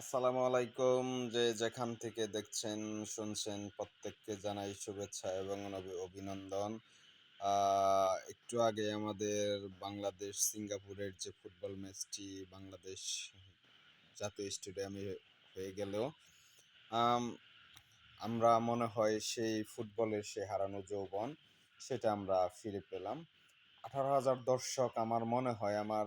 আসসালামু আলাইকুম। যে যেখান থেকে দেখছেন, শুনছেন, প্রত্যেককে জানাই শুভেচ্ছা এবং অভিনন্দন। একটু আগে আমাদের বাংলাদেশ সিঙ্গাপুরের যে ফুটবল ম্যাচটি বাংলাদেশ জাতীয় স্টেডিয়ামে হয়ে গেল আমরা মনে হয় সেই ফুটবলের সে হারানো যৌবন সেটা আমরা ফিরে পেলাম। আঠারো হাজার দর্শক, আমার মনে হয়, আমার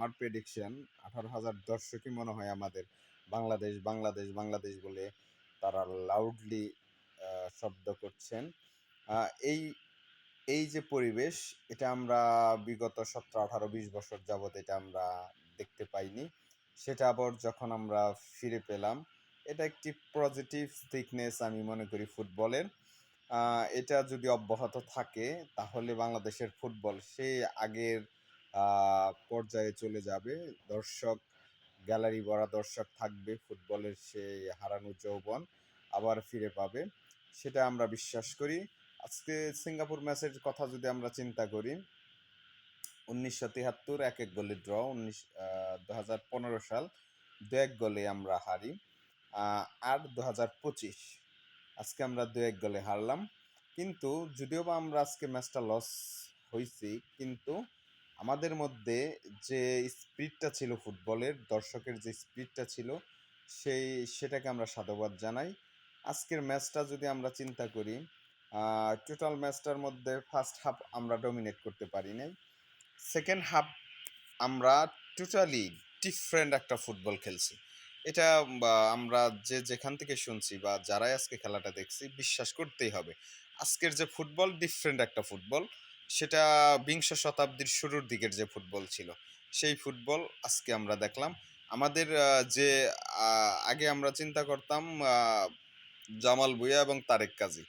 আমার প্রেডিকশন আঠারো হাজার দর্শকই মনে হয় আমাদের বাংলাদেশ বাংলাদেশ বাংলাদেশ বলে তারা লাউডলি শব্দ করছেন। এই এই যে পরিবেশ, এটা আমরা বিগত সতেরো, আঠারো, বিশ বছর যাবৎ এটা আমরা দেখতে পাইনি। সেটা আবার যখন আমরা ফিরে পেলাম, এটা একটি পজিটিভ থিকনেস আমি মনে করি ফুটবলের। এটা যদি অব্যাহত থাকে, তাহলে বাংলাদেশের ফুটবল সে আগের পর্যায়ে চলে যাবে। দর্শক গ্যালারি ভরা দর্শক থাকবে, ফুটবলের সেই হারানো যৌবন আবার ফিরে পাবে। সেটা আমরা বিশ্বাস করি। আজকে সিঙ্গাপুর ম্যাচের কথা যদি আমরা চিন্তা করি, উনিশশো তিয়াত্তর এক এক গোলে ড্র, উনিশ দু হাজার পনেরো সাল দু এক গোলে আমরা হারি। আর দু হাজার পঁচিশ, আজকে আমরা দু এক গোলে হারলাম। কিন্তু যদিও বা আমরা আজকে ম্যাচটা লস হয়েছি কিন্তু আমাদের মধ্যে যে স্পিরিটটা ছিল ফুটবলের, দর্শকের যে স্পিরিটটা ছিল, সেই, সেটাকে আমরা সাধুবাদ জানাই। আজকের ম্যাচটা যদি আমরা চিন্তা করি টোটাল ম্যাচটার মধ্যে ফার্স্ট হাফ আমরা ডমিনেট করতে পারি নাই। সেকেন্ড হাফ আমরা টোটালি ডিফারেন্ট একটা ফুটবল খেলছি। এটা আমরা যে যেখান থেকে শুনছি বা যারাই আজকে খেলাটা দেখছি, বিশ্বাস করতেই হবে। আজকের যে ফুটবল ডিফারেন্ট একটা ফুটবল সেটা বিংশ শতাব্দীর শুরুর দিকের যে ফুটবল ছিল, সেই ফুটবল আজকে আমরা দেখলাম। আমাদের যে আগে আমরা চিন্তা করতাম জামাল ভুঁইয়া এবং তারেক কাজী।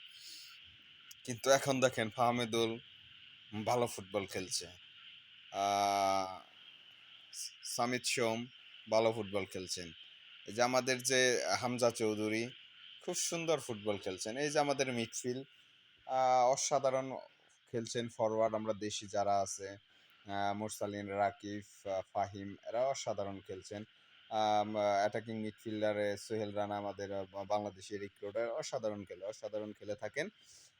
কিন্তু এখন দেখেন ফাহমেদুল ভালো ফুটবল খেলছে। সামিত সোম ভালো ফুটবল খেলছেন। এই যে আমাদের যে, হামজা চৌধুরী, খুব সুন্দর ফুটবল খেলছেন। এই যে আমাদের মিডফিল্ড অসাধারণ খেলছেন ফরওয়ার্ড আমরা দেশি যারা আছে মুরসালিন রাকিব ফাহিম এরা অসাধারণ খেলছেন। অ্যাটাকিং মিডফিল্ডারে সোহেল রানা আমাদের আহ, বাংলাদেশি রিক্রুটার অসাধারণ খেলে অসাধারণ খেলে থাকেন।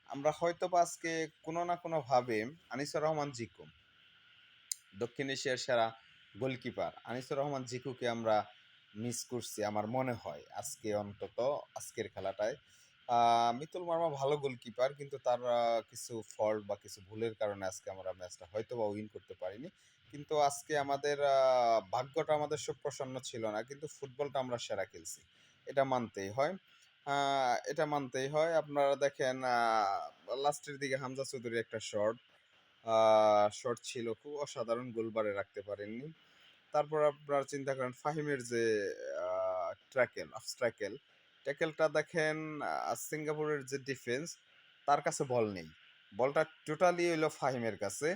আমরা হয়তো বা আজকে কোনো না কোনোভাবে আনিসুর রহমান জিকু দক্ষিণ এশিয়ার সেরা গোলকিপার। আনিসুর রহমান জিকুকে আমরা মিস করছি আমার মনে হয় আজকে অন্তত আজকের খেলাটায়। মিতুল মার্মা ভালো গোলকিপার কিন্তু তার কিছু ফল্ট বা কিছু ভুলের কারণে আজকে আমরা ম্যাচটা হয়তো বা উইন করতে পারিনি। কিন্তু আজকে আমাদের ভাগ্যটা আমাদের সুপ্রসন্ন ছিল না। কিন্তু ফুটবলটা আমরা সেরা খেলছি। এটা মানতেই হয়। এটা মানতেই হয়। আপনারা দেখেন লাস্টের দিকে হামজা চৌধুরী একটা শট শট ছিল। খুব অসাধারণ গোলবারে রাখতে পারেননি। তারপর আপনারা চিন্তা করেন, ফাহিমের যে ট্র্যাকেল অফ ট্র্যাকেল ট্যাকেলটা দেখেন সিঙ্গাপুরের যে ডিফেন্স তার কাছে বল নেই। বলটা টোটালি হইল ফাহিমের কাছে।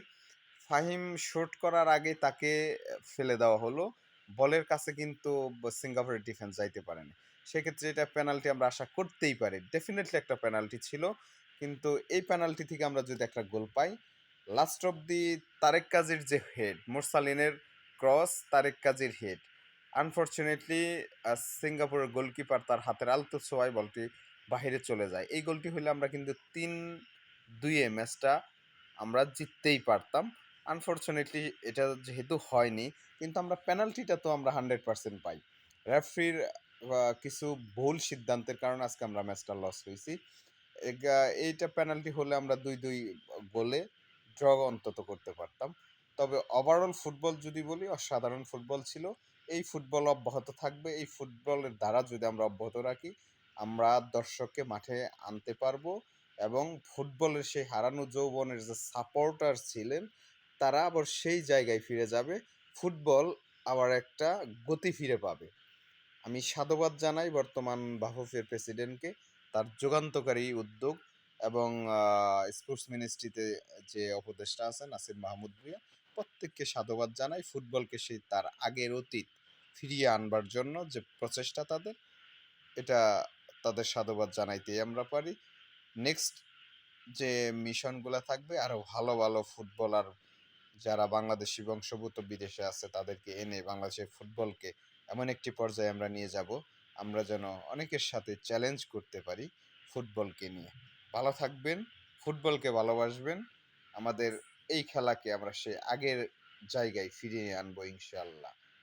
ফাহিম শুট করার আগে তাকে ফেলে দেওয়া হলো। বলের কাছে কিন্তু সিঙ্গাপুরের ডিফেন্স যাইতে পারেনি সেক্ষেত্রে এটা পেনাল্টি আমরা আশা করতেই পারি। ডেফিনেটলি একটা পেনাল্টি ছিল। কিন্তু এই পেনাল্টি থেকে আমরা যদি একটা গোল পাই লাস্ট অব দি তারেক কাজীর যে হেড মোরসালিনের ক্রস তারেক কাজীর হেড আনফর্চুনেটলি সিঙ্গাপুরের গোলকিপার তার হাতের আলতো ছোঁয়ায় বলটি বাহিরে চলে যায়। এই গোলটি হলে আমরা কিন্তু তিন দুইয়ে ম্যাচটা আমরা জিততেই পারতাম। আনফর্চুনেটলি এটা যেহেতু হয়নি, কিন্তু আমরা পেনাল্টিটা তো আমরা হান্ড্রেড পার্সেন্ট পাই। রেফারির কিছু ভুল সিদ্ধান্তের কারণে আজকে আমরা ম্যাচটা লস হয়েছি এইটা পেনাল্টি হলে আমরা দুই দুই গোলে ড্র অন্তত করতে পারতাম। তবে ওভারঅল ফুটবল যদি বলি, অসাধারণ ফুটবল ছিল। এই ফুটবল অব্যাহত থাকবে। এই ফুটবলের দ্বারা যদি আমরা অব্যাহত রাখি, আমরা দর্শককে মাঠে আনতে পারব এবং ফুটবলের সেই হারানো যৌবনের যে সাপোর্টার ছিলেন, তারা আবার সেই জায়গায় ফিরে যাবে। ফুটবল আবার একটা গতি ফিরে পাবে। আমি সাধুবাদ জানাই বর্তমান বাফুফের প্রেসিডেন্টকে। তার যুগান্তকারী উদ্যোগ এবং স্পোর্টস মিনিস্ট্রিতে যে উপদেষ্টা আছেন, নাসির মাহমুদ ভুঁইয়া, প্রত্যেককে সাধুবাদ জানাই। ফুটবলকে সেই তার আগের অতীত ফিরিয়ে আনবার জন্য যে প্রচেষ্টা তাদের, এটা তাদের সাধুবাদ জানাইতেই আমরা পারি। নেক্সট যে মিশনগুলো থাকবে আরও ভালো ভালো ফুটবলার যারা বাংলাদেশি বংশভূত বিদেশে আছে, তাদেরকে এনে বাংলাদেশের ফুটবলকে এমন একটি পর্যায়ে আমরা নিয়ে যাব, আমরা যেন অনেকের সাথে চ্যালেঞ্জ করতে পারি ফুটবলকে নিয়ে। ভালো থাকবেন, ফুটবলকে ভালোবাসবেন, আমাদের এই খেলাকে আমরা সে আগের জায়গায় ফিরিয়ে আনব ইনশাআল্লাহ।